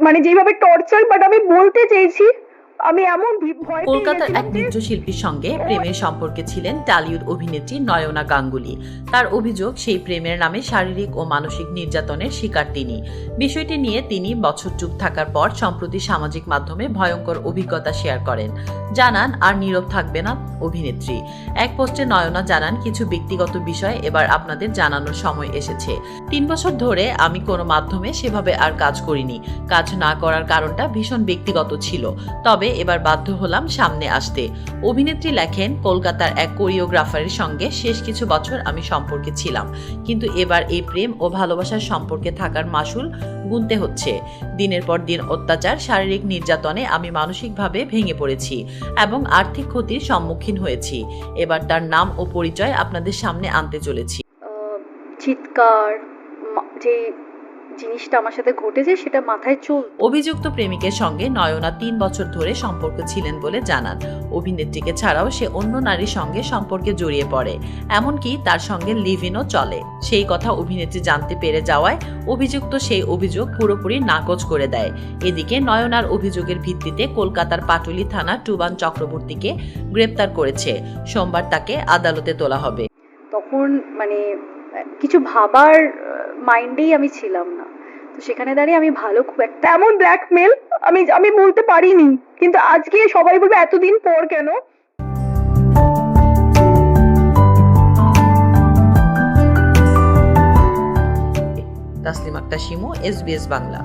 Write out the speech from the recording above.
মানে যেভাবে torture but আমি বলতে চেয়েছি আমি এমন ভয় কলকাতার এক যে- নৃত্যশিল্পীর সঙ্গে প্রেমের সম্পর্কে ছিলেন টালিউড অভিনেত্রী নয়না গাঙ্গুলি। তার অভিযোগ সেই প্রেমের নামে শারীরিক ও মানসিক নির্যাতনের শিকার তিনি। বিষয়টি নিয়ে তিনি বছর চুপ থাকার পর সম্প্রতি সামাজিক মাধ্যমে ভয়ঙ্কর অভিজ্ঞতা শেয়ার করেন। জানান আর নীরব থাকবে না অভিনেত্রী। এক পোস্টে নয়না জানান কিছু ব্যক্তিগত বিষয় এবার আপনাদের জানানোর সময় এসেছে। তিন বছর ধরে আমি কোনো মাধ্যমে সেভাবে আর কাজ করিনি। কাজ না করার কারণটা ভীষণ ব্যক্তিগত ছিল। তবে এবার বাধ্য হলাম সামনে আসতে। অভিনেত্রী লেখেন, কলকাতার এক কোরিওগ্রাফারের সঙ্গে শেষ কিছু বছর আমি সম্পর্কে ছিলাম। কিন্তু এবার এই প্রেম ও ভালোবাসার সম্পর্কে থাকার মাসুল গুনতে হচ্ছে। দিনের পর দিন অত্যাচার, শারীরিক নির্যাতনে আমি মানসিকভাবে ভেঙে পড়েছি এবং আর্থিক ক্ষতির সম্মুখীন হয়েছি। এবার তার নাম ও পরিচয় আপনাদের সামনে আনতে চলেছি। চিৎকার যে জিনিসটা আমার সাথে ঘটেছে সেটা মাথায় চল অভিযুক্ত প্রেমিকের সঙ্গে নয়না তিন বছর ধরে সম্পর্ক ছিলেন বলে জানান। অভিনেত্রীকে ছাড়াও সে অন্য নারীর সঙ্গে সম্পর্কে জড়িয়ে পড়ে এমনকি তার সঙ্গে লিভ ইনও চলে। সেই কথা অভিনেত্রী জানতে পেরে যাওয়ায় অভিযুক্ত সেই অভিযোগ পুরোপুরি নাকচ করে দেয়। এদিকে নয়নার অভিযোগের ভিত্তিতে কলকাতার পাটুলি থানা টুবান চক্রবর্তীকে গ্রেপ্তার করেছে। সোমবার তাকে আদালতে তোলা হবে। তখন মানে কিছু ভাবার মাইন্ডেই আমি ছিলাম না। তো সেখানে দাঁড়িয়ে আমি ভালো খুব একটা এমন ব্ল্যাকমেল আমি আমি বলতে পারিনি। কিন্তু আজকে সবাই বলবে, এতদিন পর কেন? তাসলিম আক্তার শিমু এসবিএস বাংলা।